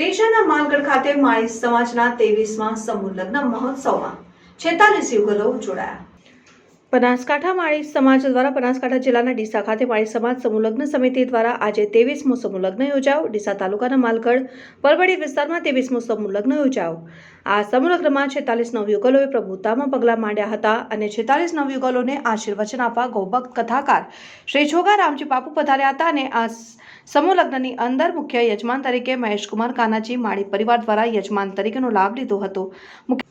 ડીસાના માલગઢ ખાતે માળી સમાજના તેવીસમાં સમૂહ લગ્ન મહોત્સવમાં છેતાલીસ યુગલો જોડાયા. બનાસકાંઠા માળી સમાજ દ્વારા બનાસકાંઠા જિલ્લાના ડીસા ખાતે માળી સમાજ સમૂહલગ્ન સમિતિ દ્વારા આજે તેવીસમો સમૂહલગ્ન યોજાયો. ડીસા તાલુકાના માલગઢ પરબડી વિસ્તારમાં તેવીસમો સમૂહલગ્ન યોજાયો. આ સમૂહલગ્નમાં છેતાલીસ નવયુગલોએ પ્રભુતામાં પગલાં માંડ્યા હતા અને છેતાલીસ નવયુગલોને આશીર્વચન આપવા ગૌભક્ત કથાકાર શ્રી છોગા રામજી બાપુ પધાર્યા હતા અને આ સમૂહલગ્નની અંદર મુખ્ય યજમાન તરીકે મહેશકુમાર કાનાજી માળી પરિવાર દ્વારા યજમાન તરીકેનો લાભ લીધો હતો. મુખ્ય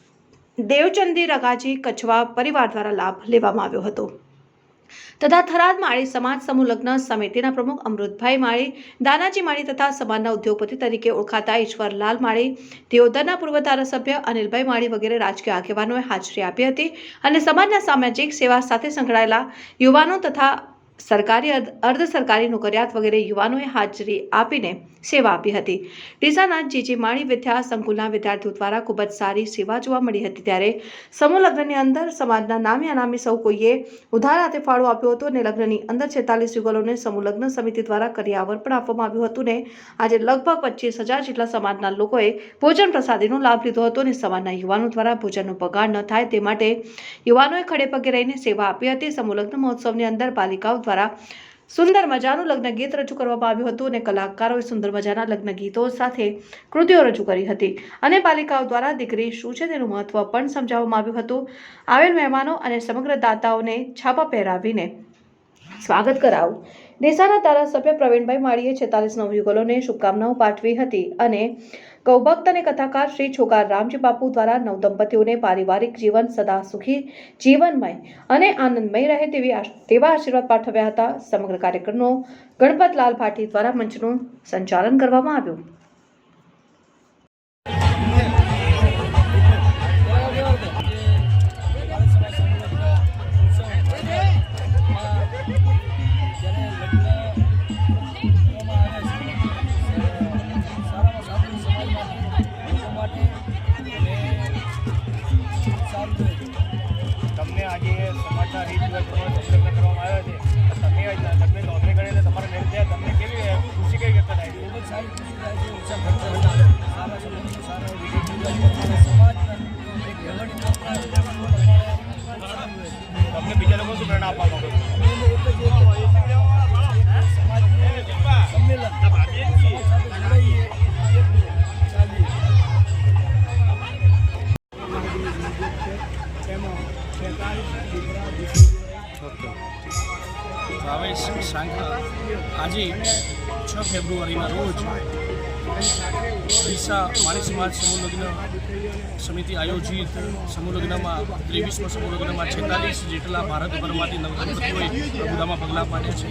દેવચંદી રગાજી કચ્છવા પરિવાર દ્વારા લાભ લેવામાં આવ્યો હતો. તથા થરાદ માળી સમાજ સમૂહ લગ્ન સમિતિના પ્રમુખ અમૃતભાઈ માળી, દાનાજી માળી તથા સમાજના ઉદ્યોગપતિ તરીકે ઓળખાતા ઈશ્વરલાલ માળી, દિયોદરના પૂર્વ ધારાસભ્ય અનિલભાઈ માળી વગેરે રાજકીય આગેવાનોએ હાજરી આપી હતી અને સમાજના સામાજિક સેવા સાથે સંકળાયેલા યુવાનો તથા સરકારી અર્ધ સરકારી નોકરિયાત વગેરે યુવાનોએ હાજરી આપીને સેવા આપી હતી. ડીસાના જીજી માણી વિદ્યા સંકુલના વિદ્યાર્થીઓ દ્વારા ખૂબ જ સારી સેવા જોવા મળી હતી. ત્યારે સમૂહ લગ્નની અંદર સમાજના નામે અનામી સૌ કોઈએ ઉધાર હાથે ફાળો આપ્યો હતો અને લગ્નની અંદર છેતાલીસ યુગલોને સમૂહ લગ્ન સમિતિ દ્વારા કરિયાવર પણ આપવામાં આવ્યું હતું ને આજે લગભગ પચીસ હજાર જેટલા સમાજના લોકોએ ભોજન પ્રસાદીનો લાભ લીધો હતો અને સમાજના યુવાનો દ્વારા ભોજનનો બગાડ ન થાય તે માટે યુવાનોએ ખડે પગે રહીને સેવા આપી હતી. સમૂહ લગ્ન મહોત્સવની અંદર બાલિકાઓ દ્વારા સુંદર મજાનું લગ્ન ગીત રજૂ કરવામાં આવ્યું હતું અને કલાકારોએ સુંદર મજાના લગ્ન ગીતો સાથે કૃતિઓ રજૂ કરી હતી. અને બાલિકાઓ દ્વારા દીકરી શું છે તેનું મહત્વ પણ સમજાવવામાં આવ્યું હતું. આવેલ મહેમાનો અને સમગ્ર દાતાઓને છાપા પહેરાવીને સ્વાગત કરાવું. ડીસાના ધારાસભ્ય પ્રવીણભાઈ માળીએ છેતાલીસ નવયુગલોને શુભકામનાઓ પાઠવી હતી અને ગૌભક્ત અને કથાકાર શ્રી છોકાર રામજી બાપુ દ્વારા નવદંપતીઓને પારિવારિક જીવન સદા સુખી, જીવનમય અને આનંદમય રહે તેવી તેવા આશીર્વાદ પાઠવ્યા હતા. સમગ્ર કાર્યક્રમનો ગણપતલાલ ભાટી દ્વારા મંચનું સંચાલન કરવામાં આવ્યું. તમને સમાજના રીત પ્રમાણે કરવામાં આવ્યા છે તમે કરીને તમારા મેળ થયા તમને કેવી ખુશી કઈ કરતા થાય છે સારી ખુશી થાય છે. ભાવેશ સાંખા આજે છ ફેબ્રુઆરીના રોજ ડીસા માળી સમાજ લગ્ન સમિતિ આયોજિત સમૂહલગ્નમાં ત્રેવીસમાં સમૂહલગ્નમાં છેતાલીસ જેટલા ભારતભરમાંથી નવદંપતિઓએ પ્રભુદામાં પગલાં પાડ્યા છે.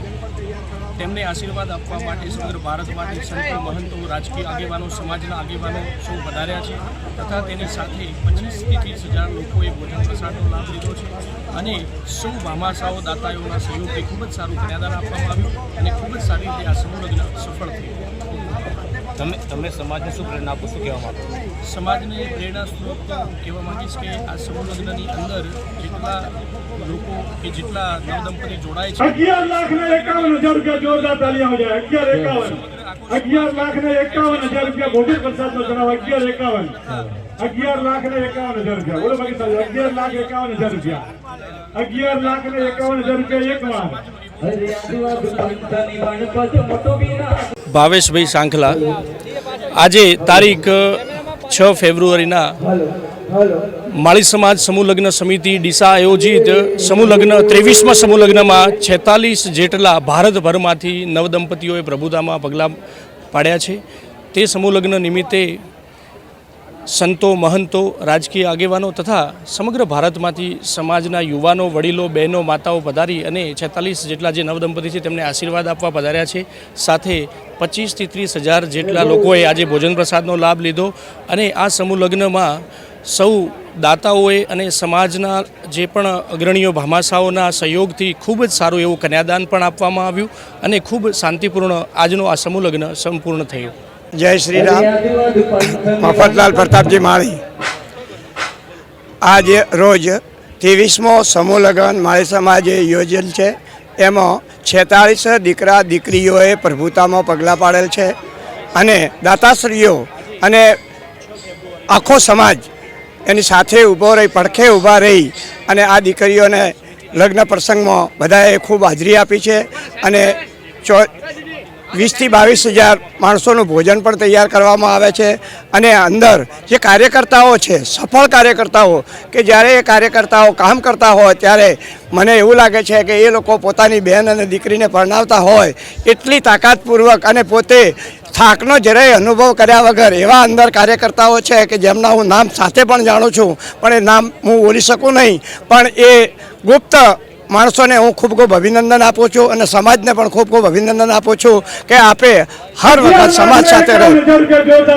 તેમને આશીર્વાદ આપવા માટે સમગ્ર ભારત માટે સંત મહંતો, રાજકીય આગેવાનો, સમાજના આગેવાનો સૌ વધાર્યા છે તથા તેની સાથે પચીસથી ત્રીસ હજાર લોકોએ ભોજન પ્રસાદનો લાભ લીધો છે અને સૌ ભામાશાઓ, દાતાઓના સહયોગથી ખૂબ જ સારું કન્યાદાન આપવામાં આવ્યું અને ખૂબ જ સારી રીતે આ સમૂહ સફળ થયું. તમે તમે સમાજને શું પ્રેરણા આપો શું કહેવા માંગો? સમાજને પ્રેરણા સ્ત્રોત કહેવા માંગીશ કે આ સમૂહ લગ્નની અંદર જેટલા લોકો કે જેટલા નવદંપતિ જોડાય છે અગિયાર લાખ ને એકાવન હજાર રૂપિયા જોરદાર તાલીઓ જાય અગિયાર એકાવન. અગિયાર લાખ ને એકાવન હજાર રૂપિયા ભોજન પ્રસાદ નો જણાવ. અગિયાર એકાવન. અગિયાર લાખ ને એકાવન હજાર રૂપિયા. બોલો બાકી સાહેબ અગિયાર લાખ એકાવન હજાર રૂપિયા. અગિયાર લાખ ને એકાવન હજાર રૂપિયા એક વાર. ભાવેશભાઈ સાંખલા. આજે તારીખ છ ફેબ્રુઆરીના માળી સમાજ સમૂહ સમિતિ ડીસા આયોજિત સમૂહ લગ્ન ત્રેવીસમાં સમૂહ છેતાલીસ જેટલા ભારતભરમાંથી નવદંપતીઓએ પ્રભુતામાં પગલાં પાડ્યા છે. તે સમૂહ નિમિત્તે સંતો, મહંતો, રાજકીય આગેવાનો તથા સમગ્ર ભારતમાંથી સમાજના યુવાનો, વડીલો, બહેનો, માતાઓ પધારી અને છેતાલીસ જેટલા જે નવદંપતિ છે તેમને આશીર્વાદ આપવા પધાર્યા છે. સાથે પચીસથી ત્રીસ હજાર જેટલા લોકોએ આજે ભોજન પ્રસાદનો લાભ લીધો અને આ સમૂહ લગ્નમાં સૌ દાતાઓએ અને સમાજના જે પણ અગ્રણીઓ ભામાશાઓના સહયોગથી ખૂબ જ સારું એવું કન્યાદાન પણ આપવામાં આવ્યું અને ખૂબ શાંતિપૂર્ણ આજનો આ સમૂહ લગ્ન સંપૂર્ણ થયું. જય શ્રી રામ. મફતલાલ પ્રતાપજી માળી. આજે રોજ ત્રેવીસમો સમૂહ લગ્ન માળી સમાજે યોજેલ છે. એમાં છેતાળીસ દીકરા દીકરીઓએ પ્રભુતામાં પગલાં પાડેલ છે અને દાતાશ્રીઓ અને આખો સમાજ એની સાથે ઊભો રહી, પડખે ઊભા રહી અને આ દીકરીઓને લગ્ન પ્રસંગમાં બધાએ ખૂબ હાજરી આપી છે અને ચો વીસથી બાવીસ હજાર માણસોનું ભોજન પણ તૈયાર કરવામાં આવે છે અને અંદર જે કાર્યકર્તાઓ છે, સફળ કાર્યકર્તાઓ, કે જ્યારે એ કાર્યકર્તાઓ કામ કરતા હોય ત્યારે મને એવું લાગે છે કે એ લોકો પોતાની બહેન અને દીકરીને પરણાવતા હોય એટલી તાકાતપૂર્વક અને પોતે થાકનો જરાય અનુભવ કર્યા વગર એવા અંદર કાર્યકર્તાઓ છે કે જેમના હું નામ સાથે પણ જાણું છું, પણ એ નામ હું બોલી શકું નહીં. પણ એ ગુપ્ત માણસોને હું ખૂબ ખૂબ અભિનંદન આપું છું અને સમાજને પણ ખૂબ ખૂબ અભિનંદન આપું છું કે આપે હર વખત સમાજ સાથે રહો.